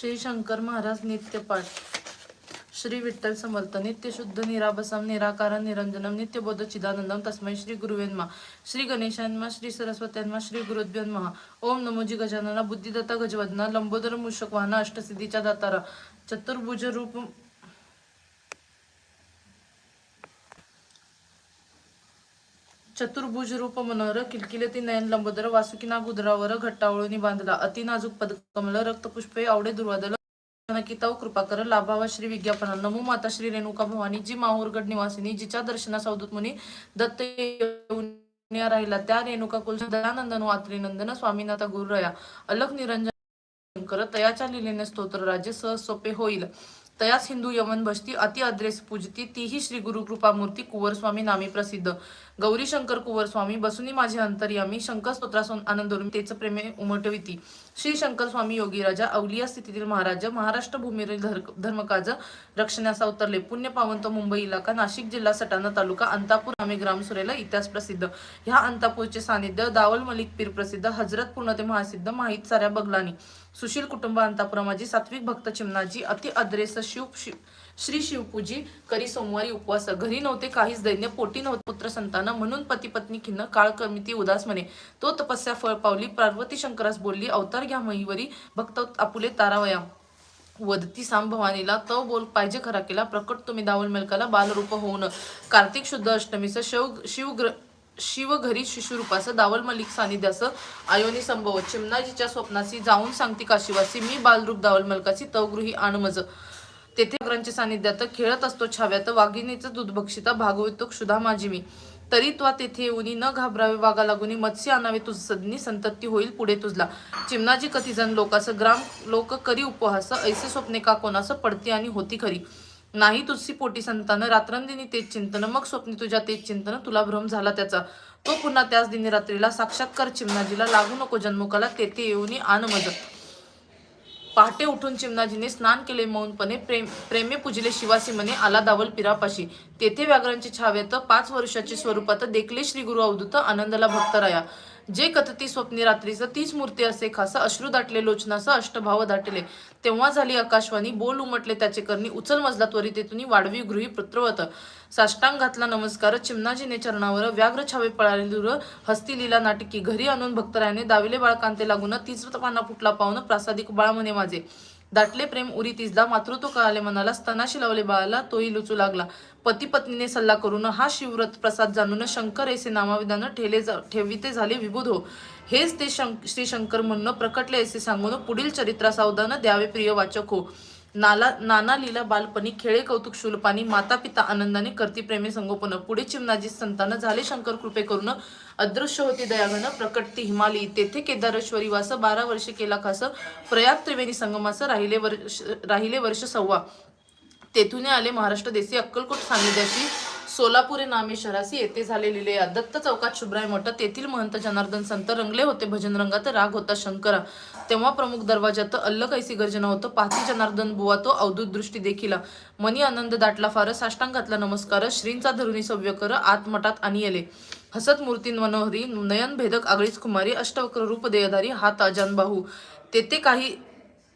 श्री शंकर महाराज नित्यपाठ श्री विठ्ठल समर्थ नित्यशुद्ध निराभसम निराकार निरंजनम नित्यबोध चिदानंदम तस्मै श्री गुरुवेन्मा. श्री गणेशांमा श्री सरस्वत्यांमा श्री गुरुद्व्यन्महा ओम नमोजी गजानना बुद्धिदत्ता गजवदना लंबोदर मूषक वाहना अष्टसिद्धीच्या दातारा. चतुर्भुज रूप चतुर्भुज रूप मनोहर किलकिलती नयन लंबोदर वासुकी गुदरावर घट्टावळूनी बांधला अति नाजूक पदकमल रक्तपुष्पे आवडे दुर्वादल नकिताव कृपा कर लाभावा श्री विज्ञापना नमो माता श्री रेणुका भवानी जी माहूरगड निवासिनी जिच्या दर्शना अवधूत मुनी दत्त राहिला. त्या रेणुका कुल दयानंदन वात्री नंदन स्वामीनाथा गुरुरया अलख निरंजन शंकर तयाच्या लिलेने स्तोत्र राज्य सहज सोपे होईल. तयाच हिंदू यमन बसती अति अद्रेस पूजती तीही श्री गुरु कृपा मूर्ती कुवर स्वामी नामी प्रसिद्ध. गौरी शंकर कुवर स्वामी बसुनी माझे अंतर्यामी शंकर स्तोत्रासून आनंदोरुमी तेच प्रेमे उमटविती. श्री शंकर स्वामी योगी राजा अवलिया स्थितीतील महाराज महाराष्ट्र भूमीवरील धर्मकाज रक्षणास अवतरले पुण्य पावंत मुंबई इलाका नाशिक जिल्हा सटाणा तालुका अंतापूर आम्ही ग्राम सुरेला इतिहास प्रसिद्ध. ह्या अंतापूरचे सानिध्य दावल मलिक पीर प्रसिद्ध हजरत पूर्ण ते महासिद्ध माहीत साऱ्या बगलानी. सुशील कुटुंब अंतापुरा माझी सात्विक भक्त चिमणाजी अति अद्रेस शिव शिव श्री शिवपूजी करी सोमवारी उपवास घरी नव्हते काहीच दैन्य पोटी नव्हते पुत्र संतान म्हणून पती पत्नी खिन्न काळ कमिती उदास म्हणे. तो तपस्या फळ पावली पार्वती शंकरास बोलली अवतार घ्या महिवरी भक्त आपुले तारावया. वदती साम भवानीला तो बोल पाहिजे खरा केला प्रकट तुम्ही दावल मेलकाला बालरूप होऊन. कार्तिक शुद्ध अष्टमीचं शिव शिवग्र शिव घरी शिशुरूपाचं दावल मलिक सानिध्याचं आयोनी संभव. चिमणाजीच्या स्वप्नाशी जाऊन सांगती काशीवासी मी बालरूप दावल मलकाची तवगृही आणमज तेथे अग्रांच्या सानिध्यात खेळत असतो छाव्यात. वाघिणीचं दूध बक्षिता भागवितो क्षुधा माझी मी तरी त्वा तेथे येऊनी न घाबरावे वागा लागून मत्स्य आणावे तुझ सदनी संतती होईल पुढे तुझला. चिमनाजी कथिजन लोकास ग्राम लोक करी उपहास ऐसे स्वप्ने का कोणास पडती आणि होती खरी. नाही तुझी पोटी संतान रात्रंदिनी तेच चिंतन मग स्वप्नी तुझ्या तेच चिंतन तुला भ्रम झाला त्याचा. तो पुन्हा त्याच दिनी रात्रीला साक्षात्कार चिमनाजीला लागू नको जन्मुकाला तेथे येऊनी आण मजत पहाटे उठून चिमणाजीने स्नान केले मौनपणे प्रेम प्रेमे पूजले शिवासी म्हणे आला दावल पिरापाशी. तेथे व्याघ्रांची छावेत पाच वर्षाची स्वरूपात देखले श्री गुरु अवधूत आनंदला भक्तराया जे कथती स्वप्नी रात्रीचं तीच मूर्ती असे खास अश्रू दाटले लोचनासं अष्टभाव दाटले. तेव्हा झाली आकाशवाणी बोल उमटले त्याचे करणी उचल मजला त्वरितेतून वाढवी गृही पुत्रवत साष्टांग घातला नमस्कार चिमणाजीने चरणावर व्याघ्र छावे पळाले दूर हस्ती लिला नाटकी घरी आणून भक्तरायाने दाविले बाळकांते लागून तीच पाना फुटला पाहून प्रासादिक बाळ म्हणे माझे. दाटले प्रेम उरी तिजला मातृत्व कळाले मनाला स्तनाशी लावले बाळाला तोही लुचू लागला. पती पत्नीने सल्ला करून हा शिवव्रत प्रसाद जाणून शंकर ऐसे नामाविधानं ठेले जा- ठेविते झाले विबुध हो. हेच ते शं श्री शंकर म्हणणं प्रकटले असे सांगून पुढील चरित्रा सावधानं द्यावे प्रिय वाचक हो. नाला नाना लीला बालपणी खेळे कौतुक शूलपानी माता पिता आनंदाने करती प्रेमे संगोपन. पुढे चिमणाजी संतान झाले शंकर कृपे करून अदृश्य होती दयाघन प्रकटती हिमालयी तेथे केदारेश्वरी वास बारा वर्षे केला खास प्रयाग त्रिवेणी संगमास राहिले वर्ष राहिले वर्ष सव्वा. तेथून आले महाराष्ट्र देशी अक्कलकोट सानिध्याशी सोलापूर नामे शहरासी येथे झाले या दत्त चौकात शुभ्राय मठ तेथील महंत जनार्दन संत रंगले होते. भजन रंगात राग होता शंकरा. तेव्हा प्रमुख दरवाजात अल्ल कैसी गर्जना होतं पाहती जनार्दन बुवा तो अवधूत दृष्टी देखील. मनी आनंद दाटला फार साष्टांगातला नमस्कार श्रींचा धरुणी सव्य कर आतमठात आणि येले. हसत मूर्ती मनोहरी नयन भेदक आगळीच कुमारी अष्टवक्र रूप देयधारी हात अजानबाहू तेथे काही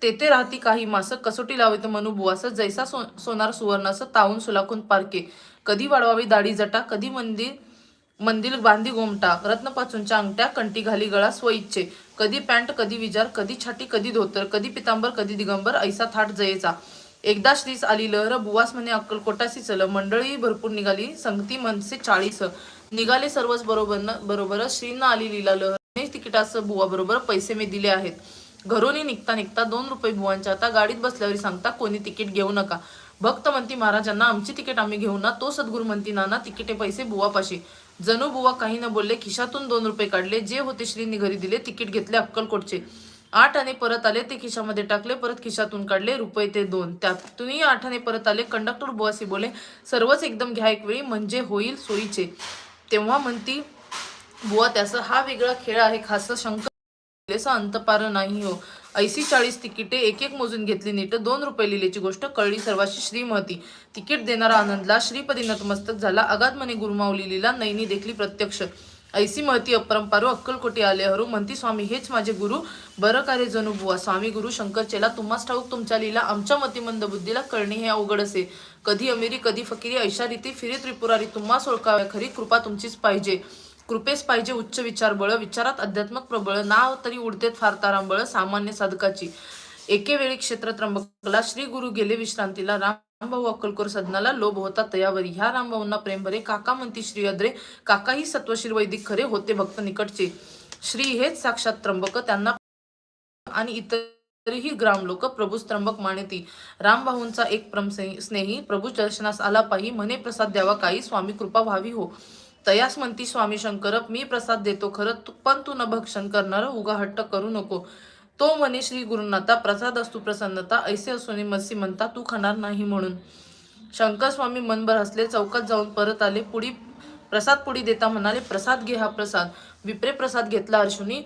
तेथे राहती काही मास कसोटी लावित मनुबुवास जैसा सो सोनार सुवर्णास तावून सुलाखून पारके. कधी वाढवावी दाढी जटा कधी मंदिर मंदिर बांधी गोमटा रत्नपाचूंच्या अंगठ्या कंटी घाली गळा स्वइच्छे कधी पॅन्ट कधी विजार कधी छाटी कधी धोतर कधी पितांबर कधी दिगंबर ऐसा थाट जयेचा. एकदा श्रीस आली लहर बुवास म्हणे अक्कलकोटासी चल मंडळी भरपूर निघाली संगती मनसे चाळीस. निघाले सर्वच बरोबर बरोबर श्रींना आली लीला लहर तिकिटास बुवा बरोबर पैसे मी दिले आहेत. घरोनी निघता निघता दोन रुपये बुवांच्या आता गाडीत बसल्यावर सांगता कोणी तिकीट घेऊ नका. भक्त म्हणती महाराजांना आमची तिकीट आम्ही घेऊ ना तो सद्गुरू म्हणती नाना तिकिटे पैसे बुवापाशी. जणू बुवा काही न बोलले खिशातून दोन रुपये काढले जे होते श्रींनी घरी दिले तिकीट घेतले अक्कलकोटचे. आठ आणे परत आले ते खिशामध्ये टाकले परत खिशातून काढले रुपये ते दोन. त्यातूनही आठ आणे परत आले कंडक्टर बुवासी बोले सर्वच एकदम घ्या एक वेळी म्हणजे होईल सोयीचे. तेव्हा म्हणती बुवा त्याचा हा वेगळा खेळ आहे खास शंकर अंतपार नाही हो. ऐशी चाळीस तिकिटे एक एक मोजून घेतली नीट. दोन रुपये लिहिलेची गोष्ट कळली सर्वाशी श्रीमती. तिकीट देणारा आनंदला श्रीपदी नतमस्तक झाला. अगाध मने गुरुमावली लिला नैनी देखली प्रत्यक्ष. ऐसी महती अपरंपारो अक्कलकोटी आले हरू म्हणती स्वामी हेच माझे गुरु. बरं कार्य जणू बुवा? स्वामी गुरु शंकर चेला तुम्हाच ठाऊक तुमच्या लीला आमच्या मतिमंद बुद्धीला कळणे हे अवघड असे. कधी अमेरी कधी फकिरी ऐशा रीती फिरी त्रिपुरारी तुम्हाच ओळखाव्या खरी कृपा तुमचीच पाहिजे. कृपेस पाहिजे उच्च विचार बळ विचारात अध्यात्मक प्रबळ नाव तरी उडतेत फार तारांबळ सामान्य साधकाची. एके वेळी क्षेत्र त्र्यंबकला श्री गुरु गेले विश्रांतीला रामभाऊ अक्कलकोर सदनाला लोभ होता तयावरी. ह्या रामभाऊंना प्रेम भरे काका म्हणती श्री अद्रे काकाही सत्वशील वैदिक खरे होते भक्त निकटचे. श्री हेच साक्षात त्र्यंबक त्यांना आणि इतरही ग्राम लोक प्रभू त्र्यंबक मानती रामभाऊंचा एक प्रम स्नेही प्रभू दर्शनास आला पाही म्हणे प्रसाद द्यावा काही स्वामी कृपा व्हावी हो. तयास म्हणती स्वामी शंकर मी प्रसाद देतो खरं तू- पण तू न भक्षण करणार उगा हट्ट करू नको. तो म्हणे श्री गुरुनाथा प्रसाद असतो प्रसन्नता ऐसे असून मस्सी म्हणता तू खाणार नाही म्हणून. शंकर स्वामी मनभर हसले चौकात जाऊन परत आले. पुढी प्रसाद पुढी देता म्हणाले प्रसाद घे हा प्रसाद. विप्रे प्रसाद घेतला हर्षुनी.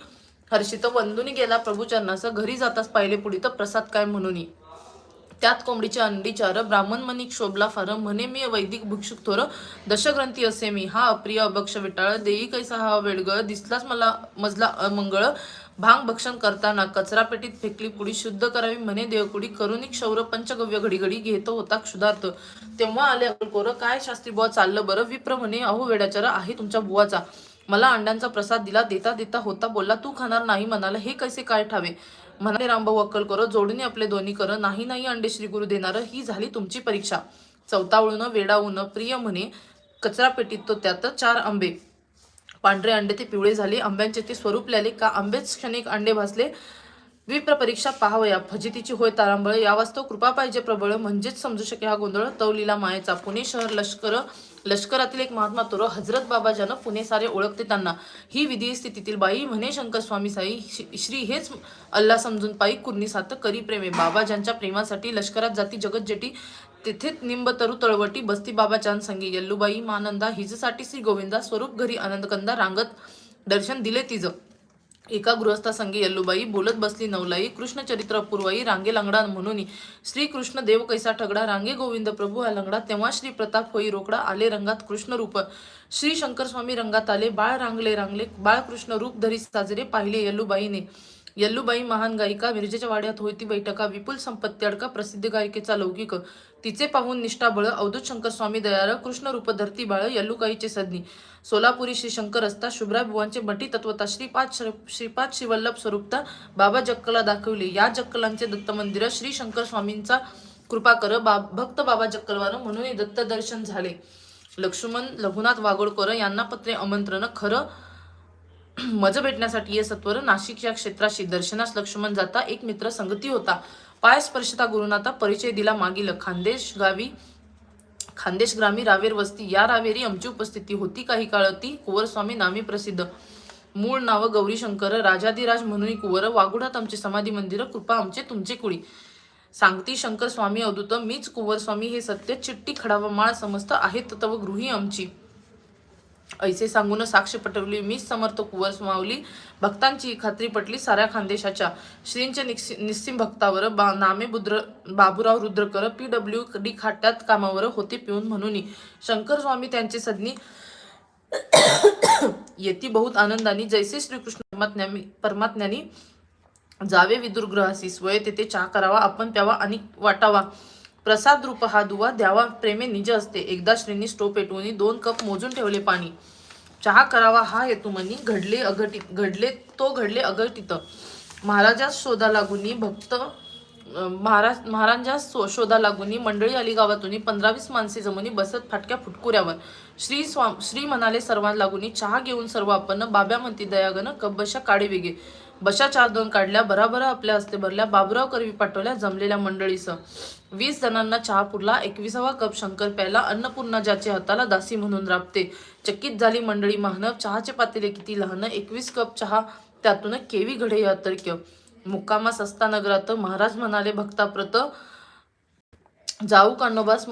हर्षित वंदुनी गेला प्रभूचरणास घरी जाताच पाहिले पुढी तर प्रसाद काय म्हणून? त्यात कोंबडीच्या अंडी चार ब्राह्मण मनिक शोभला फार म्हणे मी वैदिक भिक्षुक थोर दशग्रंथी असे मी. हा अप्रिय अभक्ष विटाळ देई कैसा हा वेडगळ दिसलाच मला मजला अमंगळ. भांग भक्षण करताना कचरा पेटीत फेकली पुडी शुद्ध करावी म्हणे देवकुडी करुणिक शौर पंचगव्य घडी घडी घेतो होता क्षुधार्थ. तेव्हा आले अकलकोर काय शास्त्री बुवा चाललं बरं? विप्र म्हणे अहो वेडाचार आहे तुमच्या बुवाचा. मला अंड्यांचा प्रसाद दिला देता देता होता बोलला तू खाणार नाही म्हणाला हे कैसे काय ठावे? म्हणाले रामभाऊ अक्कल कर जोडून आपले दोन्ही कर नाही नाही अंडे श्री गुरु देणार ही झाली तुमची परीक्षा. चौतावळून वेडावून प्रिय म्हणे कचरा पेटीत तो त्यात चार आंबे. पांढरे अंडे ते पिवळे झाले आंब्यांचे ते स्वरूप लिहिले का आंबेच क्षणिक अंडे भासले विप्र परीक्षा पाहावया फजितीची होय तारांबळ या वास्तव कृपा पाहिजे प्रबळ म्हणजेच समजू शके हा गोंधळ तवलीला मायेचा पुणे शहर लष्कर लष्करातील एक महात्मा तोर हजरत बाबाजानं पुणे सारे ओळखते त्यांना. ही विधी स्थितीतील बाई म्हणे शंकर स्वामी साई श्री- श्री हेच अल्ला समजून पायी कुर्नी सात करी प्रेमे. बाबाजांच्या प्रेमासाठी लष्करात जाती जगत जेटी तेथे निंब तरु तळवटी बस्ती बाबाचान संगी. यल्लूबाई मानंदा हिजसाठी श्री गोविंदा स्वरूप घरी आनंदकंदा रांगत दर्शन दिले तिज एका गृहस्था संगी बोलत बसली नवलाई कृष्ण चरित्र पूर्वाई रांगे लंगडा म्हणून. श्री कृष्ण देव कैसा ठगडा रांगे गोविंद प्रभू हा लंगडा तेव्हा श्री प्रताप होई रोकडा आले रंगात कृष्ण रूप. श्री शंकर स्वामी रंगात आले बाळ रांगले रांगले बाळ कृष्ण रूप धरी साजरे पाहिले यल्लूबाईने. यल्लूबाई महान गायिका मिरजेच्या वाड्यात होती बैठका विपुल संपत्ती अडका प्रसिद्ध गायिकेचा लौकिक. तिचे पाहून निष्ठाबळ अवधूत शंकर स्वामी दयाळ कृष्ण रूप धरती बाळ यल्लुकाईचे सदनी सोलापुरी श्री शंकर असता शुभ्रा बुवांचे मठी तत्वता श्रीपाद श्रीपाद शिवल्लभ स्वरूपता बाबा जक्कला दाखवले. या जक्कलांचे दत्त मंदिर श्री शंकर स्वामींचा कृपा कर बा भक्त बाबा जक्कलवार म्हणून दत्त दर्शन झाले. लक्ष्मण लघुनाथ वागोडकर यांना पत्रे आमंत्रण खरं मज भेटण्यासाठी ये सत्वर नाशिक या क्षेत्राशी दर्शनास लक्ष्मण जाता एक मित्र संगती होता. पाय स्पर्शता गुरुनाथा परिचय दिला मागील. खानदेश गावी खानदेश ग्रामी रावेर वस्ती. या रावेरी आमची उपस्थिती होती काही काळ ती कुंवरस्वामी नामी प्रसिद्ध. मूळ नाव गौरीशंकर राजाधिराज म्हणून कुंवर. वाघुडात आमचे समाधी मंदिर कृपा आमचे तुमचे कुळी. सांगती शंकर स्वामी अवधूत. मीच कुंवरस्वामी हे सत्य चिट्टी खडावा माळ समस्त आहेत तव गृही आमची. ऐसे सांगून साक्ष पटवली मीच समर्थ कुवर मावली भक्तांची खात्री पटली साऱ्या खानदेशाच्या. श्रींच्या निस्सिम भक्तावर बा नामे बुद्र Baburao Rudrakar P W D खाट्यात कामावर होते पिऊन म्हणून. शंकर स्वामी त्यांचे सदनी येती बहुत आनंदाने. जैसे श्रीकृष्ण परमात्म्यानी परमात्म्यानी जावे विदुरग्रहासी स्वय तेथे चहा करावा आपण प्यावा आणि वाटावा. प्रसाद रूप हा दुवा द्यावा प्रेमे निज असते. एकदा श्रींनी स्टोव पेटवून दोन कप मोजून ठेवले पाणी. चहा करावा हा हेतू मनी घडले अघटित घडले तो घडले अघटित. महाराजास शोधा लागून भक्त महाराज महाराजास शोधा लागून मंडळी आली गावातून. पंधरावीस माणसे जमून बसत फाटक्या फुटकुऱ्यावर. श्री स्वा श्री म्हणाले सर्वांना लागून चहा घेऊन सर्व आपण बाब्या म्हणती दयागन कब्बशा काळे वेगे बशा चार दोन काढल्या बराबरा आपल्या हस्ते भरल्या बाबुराव करवी पाठवल्या जमलेल्या मंडळीसह. वीस जणांना चहा पुरला एकविसावा कप शंकर प्याला अन्नपूर्णा ज्याचे हाताला दासी म्हणून राबते. चकित झाली मंडळी महानव चहाचे पातेले किती लहान एकवीस कप चहा त्यातून केवी घडे अतर्क्य मुक्कामास असता नगरात महाराज म्हणाले भक्ताप्रत जाऊ कानोबास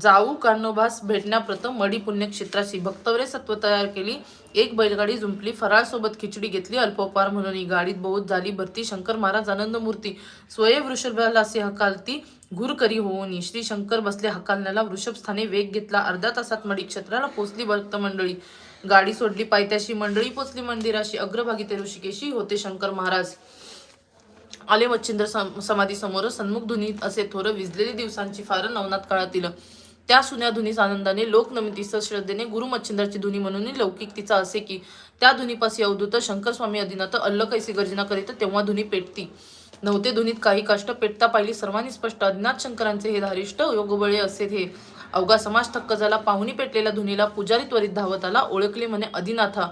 जाऊ कान्होबास भेटण्याप्रथम मडी पुण्यक्षेत्राशी भक्तवरे सत्व तयार केली. एक बैलगाडी जुंपली. फराळ सोबत खिचडी घेतली. अल्पोपार म्हणून ही गाडीत बहुत झाली. भरती शंकर महाराज आनंद मूर्ती स्वय वृषभाला असे हकालती घुरकरी होऊन श्री शंकर बसले हकालण्याला वृषभस्थाने वेग घेतला. अर्ध्या तासात मडी क्षेत्राला पोचली भक्त मंडळी. गाडी सोडली. पायथ्याशी मंडळी पोचली मंदिराशी. अग्रभागी ते ऋषिकेशी होते शंकर महाराज. आले मच्छिंद्र सम- समाधी समोर सन्मुख धुनीत असे थोर विजलेली दिवसांची फार नवनाथ काळातील. त्या सुन्या धुनीस आनंदाने लोकनमितीस श्रद्धेने गुरु मच्छिंद्राची धुनी म्हणून लौकिक तिचा असे की त्या धुनीपासी अवधूत शंकर स्वामी अधीनात अल्ल कैसी गर्जना करीत तेव्हा धुनी पेटती. नव्हते धुनीत काही कष्ट पेटता पाहिली सर्वांनी स्पष्ट अधिनाथ शंकरांचे हे धारिष्ट योगबळे असे हे. अवघा समाज थक्क झाला पाहुणी पेटलेल्या धुनीला पुजारी त्वरित धावत आला ओळखले म्हणे अधिनाथा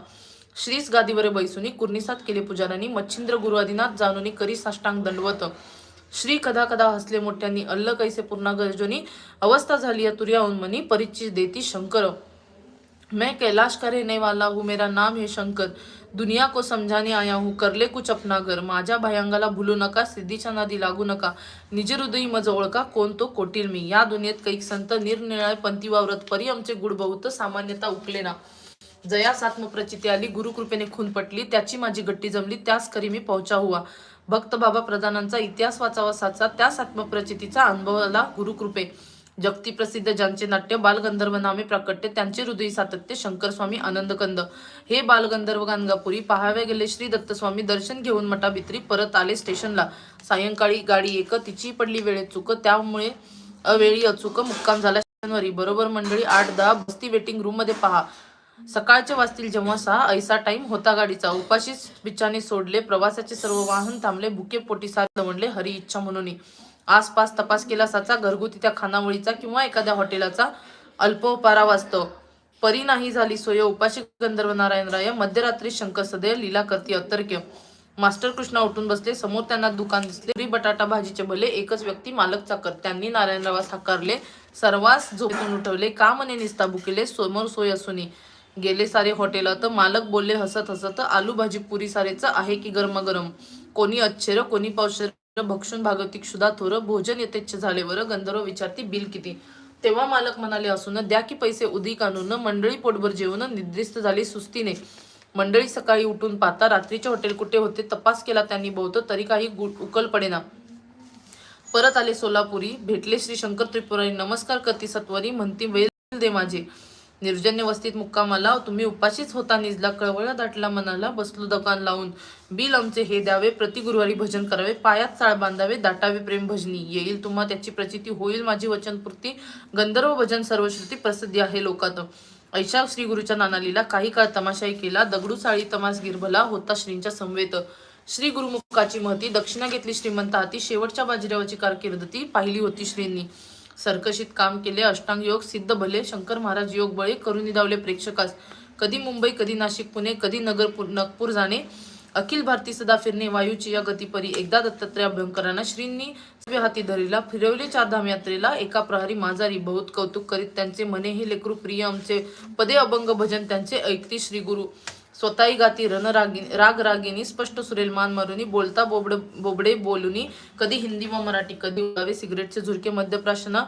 श्रीस गादीवर बैसुनी कुर्निसात केले पुजारांनी मच्छिंद्र गुरु आदिनाथ जानुनी करी साष्टांग दंडवत. श्री कदा कदा हसले मोठ्यांनी अल्ल कैसे पूर्णा गर्जनी? अवस्था झाली या तुर्याहून मनी परिचित देती शंकर. मैं कैलाश का रहने वाला हूँ मेरा नाम है शंकर. दुनिया को समझाने आया हूँ करले कुछ अपना घर. माझ्या भयांगाला भुलू नका सिद्धीच्या नादी लागू नका. निज हृदयी मज ओळखा कोण तो कोटील मी. या दुनियेत कैक संत निरनिराळे पंथी वावरत परी आमचे गुड बहुत सामान्यता उकले ना. जयास आत्मप्रचिती आली गुरुकृपेने खून पटली त्याची माझी गट्टी जमली त्यास करी मी पहुंचा हुआ. भक्त बाबा प्रधानांचा इतिहास वाचावा साचा त्याच आत्मप्रचितीचा अनुभवाला गुरुकृपे. जगती प्रसिद्ध ज्यांचे नाट्य बालगंधर्व नामे प्राकट्य त्यांचे हृदय सातत्य शंकर स्वामी आनंदकंद. हे बालगंधर्व गाणगापुरी पहावे गेले श्री दत्तस्वामी दर्शन घेऊन मठाभित्री परत आले स्टेशनला. सायंकाळी गाडी एक तिची पडली वेळेत चुक त्यामुळे अवेळी अचूक मुक्काम झाला शनिवारी. बरोबर मंडळी आठ दहा बस्ती वेटिंग रूममध्ये पहा. सकाळचे वाजतील जेव्हा सहा ऐसा टाइम होता गाडीचा. उपाशीच बिचाने सोडले प्रवासाचे सर्व वाहन थांबले भुके पोटी सारे हरी इच्छा म्हणून आसपास तपास केला साचा घरगुती त्या खानावळीचा किंवा एखाद्या हॉटेलाचा अल्पोपारा वास्तव परी नाही झाली सोय उपाशी गंधर्व नारायण राय मध्यरात्री शंकर सदैव लीला करती अतर्क्य मास्टर कृष्णा उठून बसले समोर त्यांना दुकान दिसले. बटाटा भाजीचे भले एकच व्यक्ती मालक चाकर. त्यांनी नारायणरावास हाकारले सर्वांस झोपून उठवले का म्हणे निस्ता बुकेले समोर सोय असूनी गेले सारे हॉटेलात मालक बोलले हसत हसत आलू भाजी पुरी सारेच आहे की गरमागरम? कोणी अच्छेर कोणी पावशेर भक्षण भागवतिक सुधा थोर भोजन यथेच्छ झालेवर गंधर्व विचारती बिल किती? तेव्हा मालक म्हणाले असून द्या की पैसे उदिक आणून मंडळी पोटभर जेवून निद्रिस्त झाली सुस्तीने. मंडळी सकाळी उठून पाहता रात्रीचे हॉटेल कुठे होते तपास केला त्यांनी बहुत तरी काही उकल पडेना परत आले सोलापुरी भेटले श्री शंकर त्रिपुरारी नमस्कार कती सत्वरी म्हणती वेल दे माझे. निर्जन्य वस्तीत मुक्कामाला तुम्ही उपाशीच होता. निजला कळवळा दाटला मनाला. बसलो दकान लावून. बिल आमचे हे द्यावे. प्रति गुरुवारी भजन करावे. पायात चाळ बांधावे. दाटावे प्रेम भजनी. येईल तुम्हा त्याची प्रचिती. होईल माझी वचनपूर्ती. गंधर्व भजन सर्वश्रुती प्रसिद्धी आहे लोकात. ऐशा श्री गुरुच्या नानालीला काही काळ तमाशाही केला. दगडू साळी तमास गिरभला होता श्रींच्या समवेत श्री गुरुमुखाची महती. दक्षिणा घेतली श्रीमंत हाती. शेवटच्या बाजीरावाची कारकिर्दती पाहिली होती श्रींनी. सरकशीत काम केले अष्टांग योग सिद्ध भले शंकर महाराज योग बळे करून निदावले प्रेक्षकास. कधी मुंबई कधी नाशिक पुणे कधी नगर नागपूर जाणे. अखिल भारती सदा फिरणे वायूची या गतीपरी एकदा दत्तात्रय अभ्यंकरांना श्रींनी हाती धरीला फिरवले चारधाम यात्रेला एका प्रहारी माजारी बहुत कौतुक करीत त्यांचे मने हे लेकरू प्रिय आमचे पदे अभंग भजन त्यांचे ऐकती श्री गुरु स्वतःही गाती रणरागी राग रागिनी स्पष्ट सुरेल मान मारुनी बोलता बोबड बोबडे बोलुनी कधी हिंदी व मराठी कधी उगावे सिगरेटचे झुरके मध्यप्राशना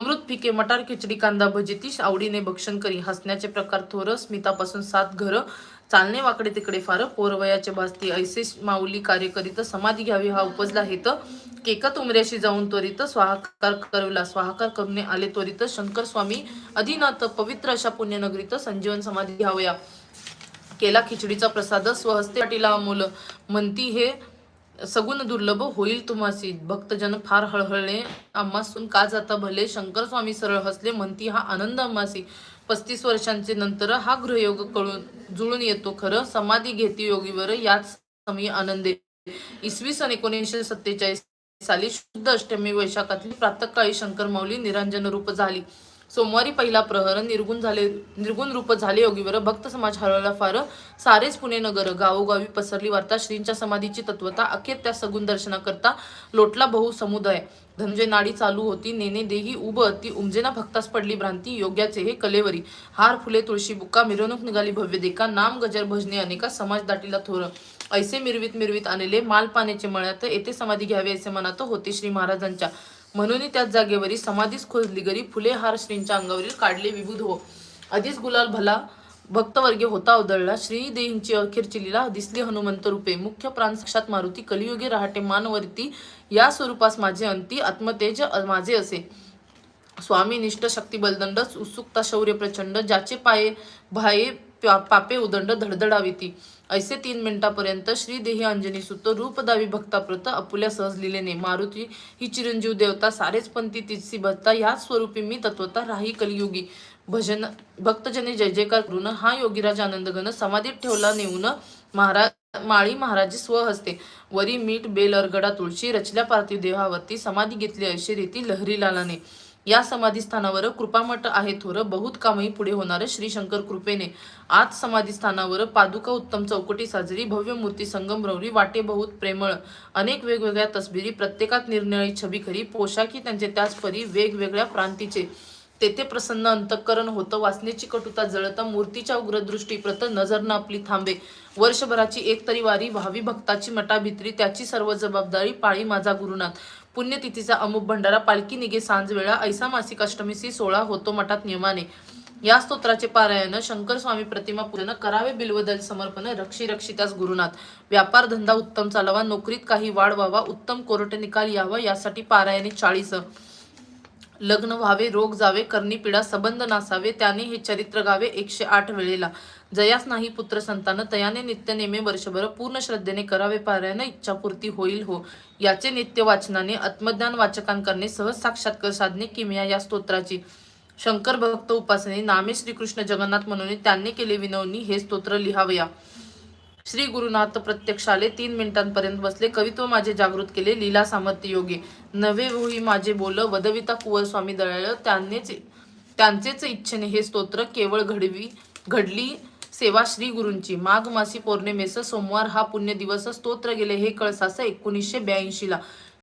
अमृत पिके मटार खिचडी कांदा भजी आवडीने भक्षण करी हसण्याचे प्रकार थोर स्मितापासून सात घर चालणे वाकडे तिकडे फार पोरवयाचे भासती ऐसे माऊली कार्य करीत समाधी घ्यावी हा उपजला हेत केकत उमऱ्याशी जाऊन त्वरित स्वाहाकार करविला स्वाहाकार करून आले त्वरित शंकर स्वामी अधिनाथ पवित्र अशा पुण्यनगरीत संजीवन समाधी घ्यावया. केला खिचडीचा प्रसाद स्वहस्ते वाटीला अमोल. म्हणती हे सगुण दुर्लभ होईल तुम्हासी भक्तजन फार हळहळले. आम्हासून का जाता भले? शंकर स्वामी सरळ हसले. म्हणती हा आनंद अम्मासी पस्तीस वर्षांचे नंतर हा गृहयोग कळून जुळून येतो खरं. समाधी घेती योगीवर. याच समी आनंदे. इसवी सन एकोणीसशे सत्तेचाळीस साली शुद्ध अष्टमी वैशाखातील प्रातकाळी शंकर माऊली निरांजन रूप झाली. सोमवारी पहिला प्रहर निर्गुण झाले निर्गुण रूप झाले योगीवर. भक्त समाज हरवला फार. सारेच पुणे नगर गावोगावी पसरली वार्ता. श्रींच्या समाधीची तत्वता अखेर त्या सगुण दर्शनाकरता लोटला बहु समुदाय. धनंजय नाडी चालू होती. नेने देही उभ ती उमजेना भक्तास पडली भ्रांती. योग्याचे हे कलेवरी. हार फुले तुळशी बुक्का मिरवणूक निघाली भव्य देखा. नाम गजर भजने अनेका समाज दाटीला थोर. ऐसे मिरवीत मिरवीत आलेले माल पाण्याचे मळ्यात येथे समाधी घ्यावी असे मनात होते श्री महाराजांच्या. म्हणून त्याच जागेवरी समाधीच खोजली गरी फुले हार श्रींच्या अंगावरील काढले विबुध हो. आधीच गुलाल भला भक्तवर्गे होता उधळला श्रीदेहींची अखेरची लिला दिसली हनुमंत रूपे. मुख्य प्राण साक्षात मारुती कलियुगे रहाटे मानवरती. या स्वरूपास माझे अंती आत्मतेज माझे असे. स्वामी निष्ठ शक्ती बलदंड उत्सुकता शौर्य प्रचंड ज्याचे पाये भाये पापे उदंड धडधडावीती. ऐसे तीन मिनिटापर्यंत श्रीदेही अंजनी सुत रूपदावी भक्ताप्रत अपुल्या सहज लिहिलेने मारुती ही चिरंजीव देवता सारेच पंथी तिची भक्ता ह्याच स्वरूपी मी तत्वता राही कलियुगी. भजन भक्तजने जय जयकार करून हा योगीराज आनंदगण समाधीत ठेवला नेऊन महाराज माळी महाराज स्वहस्ते वरी मीठ बेल अर्गडा तुळशी रचल्या पार्थिव देहावरती समाधी घेतली अशी रीती लहरी लालाने या समाधीस्थानावर कृपामठ आहे थोर बहुत कामही पुढे होणार श्री शंकर कृपेने आज समाधीस्थानावर पादुका उत्तम चौकटी साजरी भव्य मूर्ती संगमरवरी वाटे बहुत प्रेमळ अनेक वेगवेगळ्या तसबिरी प्रत्येकात निरनिळी छबी खरी पोशाखी त्यांचे त्याच परी वेगवेगळ्या प्रांतीचे. तेथे प्रसन्न अंतकरण होतं वासनेची कटुता जळत मूर्तीच्या उग्रदृष्टी प्रत नजर न आपली थांबे. वर्षभराची एक तरी वारी व्हावी भक्ताची मटाभित्री त्याची सर्व जबाबदारी पाळी माझा गुरुनाथ. पुण्यतिथीचा अमुक भंडारा पालखी निघे सांज वेळा ऐसा मासिक अष्टमीसी सोळा होतो मठात नियमाने. या स्तोत्राचे पारायण शंकर स्वामी प्रतिमा पूजन करावे बिल्वदल समर्पण रक्षी रक्षितास गुरुनाथ. व्यापार धंदा उत्तम चालवा नोकरीत काही वाढ व्हावा उत्तम कोरटे निकाल यावा यासाठी पारायणे चाळीस. लग्न व्हावे रोग जावे करणी पिढा संबंध नासावे त्याने हे चरित्र गावे एकशे आठ वेळेला. जयास नाही पुत्र संतान तयाने नित्य नेमे वर्षभर पूर्ण श्रद्धेने करावे पारायण इच्छापूर्ती होईल हो. याचे नित्य वाचनाने आत्मज्ञान वाचकां करणे सहज साक्षात्कार साधणे किमया या स्तोत्राची. शंकर भक्त उपासने नामे श्रीकृष्ण जगन्नाथ म्हणून त्यांनी केले विनवणी हे स्तोत्र लिहावया. श्री गुरुनाथ प्रत्यक्षाले तीन मिनिटांपर्यंत बसले. कवित्व माझे जागृत केले. लीला सामर्थ्य योगे. नवे होई माझे बोल वदविता कुवर स्वामी दळाळ त्यांनीच त्यांचेच इच्छेने हे स्तोत्र केवळ घडवी घडली सेवा श्री गुरूंची. माघ मासी पौर्णिमेस सोमवार हा पुण्य दिवस स्तोत्र गेले हे कळसास एकोणीसशे ब्याऐंशी ला.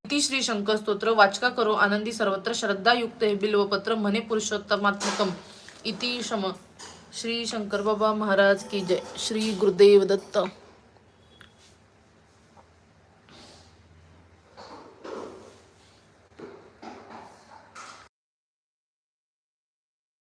इति श्री शंकर स्तोत्र वाचका करो आनंदी सर्वत्र श्रद्धायुक्त हे बिल्वपत्र म्हणे पुरुषोत्तमात्मकम इति शम श्री शंकर बाबा महाराज की जय. श्री गुरुदेव दत्त.